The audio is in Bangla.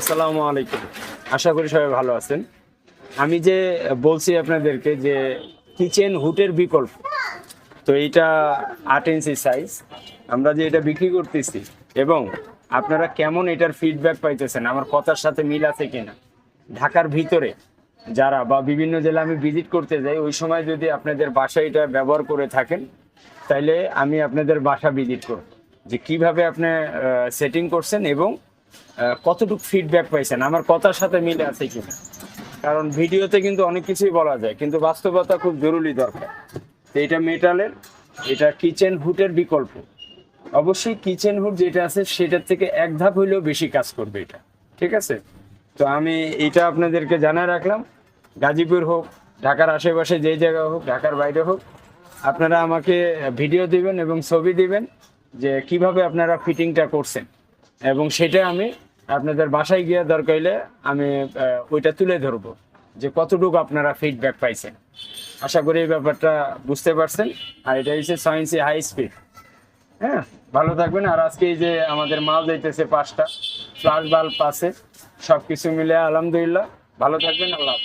আসসালামু আলাইকুম। আশা করি সবাই ভালো আছেন। আমি যে বলছি আপনাদেরকে যে কিচেন হুটের বিকল্প, তো এইটা আট ইঞ্চি সাইজ আমরা যে এটা বিক্রি করতেছি, এবং আপনারা কেমন এটার ফিডব্যাক পাইতেছেন, আমার কথার সাথে মিল আছে কিনা? ঢাকার ভিতরে যারা বা বিভিন্ন জেলা আমি ভিজিট করতে যাই, ওই সময় যদি আপনাদের বাসা এটা ব্যবহার করে থাকেন, তাইলে আমি আপনাদের বাসা ভিজিট করব। যে কীভাবে আপনি সেটিং করছেন এবং কতটুকু ফিডব্যাক পাইছেন? আমার কথার সাথে মিলে আছে কিনা? কারণ ভিডিওতে কিন্তু অনেক কিছুই বলা যায়, কিন্তু বাস্তবতা খুব জরুরি দরকার। তো এটা মেটালের, এটা কিচেন হুটের বিকল্প। অবশ্যই কিচেন হুড যেটা আছে, সেটার থেকে এক ধাপ হইলেও বেশি কাজ করবে এটা। ঠিক আছে? তো আমি এটা আপনাদেরকে জানায় রাখলাম। গাজীপুর হোক, ঢাকার আশেপাশে যেই জায়গা হোক, ঢাকার বাইরে হোক, আপনারা আমাকে ভিডিও দিবেন এবং ছবি দিবেন যে কীভাবে আপনারা ফিটিংটা করছেন। এবং সেটা আমি আপনাদের বাসায় গিয়ে দরকার হলে আমি ওইটা তুলে ধরবো যে কতটুকু আপনারা ফিডব্যাক পাইছেন। আশা করি এই ব্যাপারটা বুঝতে পারছেন। আর এটা হচ্ছে সায়েন্সি হাই স্পিড হ্যাঁ ভালো থাকবেন। আর আজকে যে আমাদের মাল যাইতেছে পাঁচটা ফ্লাশ বাল্ব আছে সব কিছু মিলে আলহামদুলিল্লাহ। ভালো থাকবেন, আল্লাহ।